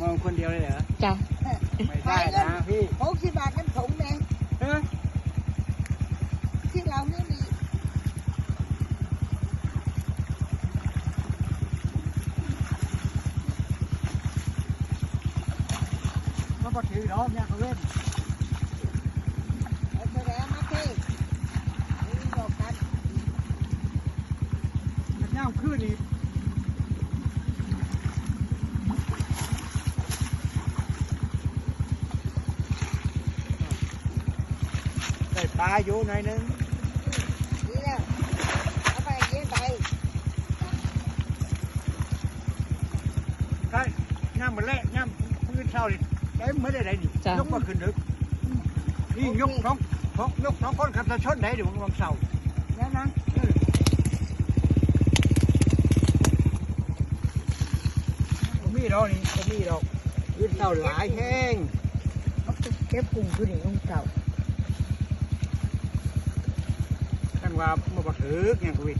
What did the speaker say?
มองคนเดียวเลยเหรอ จ้ะไม่ได้นะพี่หกสิบบาทกันถุงแม่เออที่เราไม่มีมันก็ถือเนาะเนี่ยเขาเล่นเอาไปแล้วมาเทนี่บอกกันมันย่างขึ้นอีก ได้ปลาอยู่หน่อยนึงนี่แล้วเอาไปเย็นไปถ้าย่ามันแรกย่างพื้นเช่านี่ได้ไม่ได้ไหนนี่จ้ะ ยกมาขึ้นดึกนี่ยกท้องท้องยกท้องคนขับตะชนไหนเดี๋ยวมึงลองเสาแล้วนะผมมีดอกนี่ผมมีดอกพื้นเช่าหลายแห้งเอาไปเก็บกุ้งตัวนี้ลงเก่า ตั้ง ว่ามาบักถือกอย่างกูวิด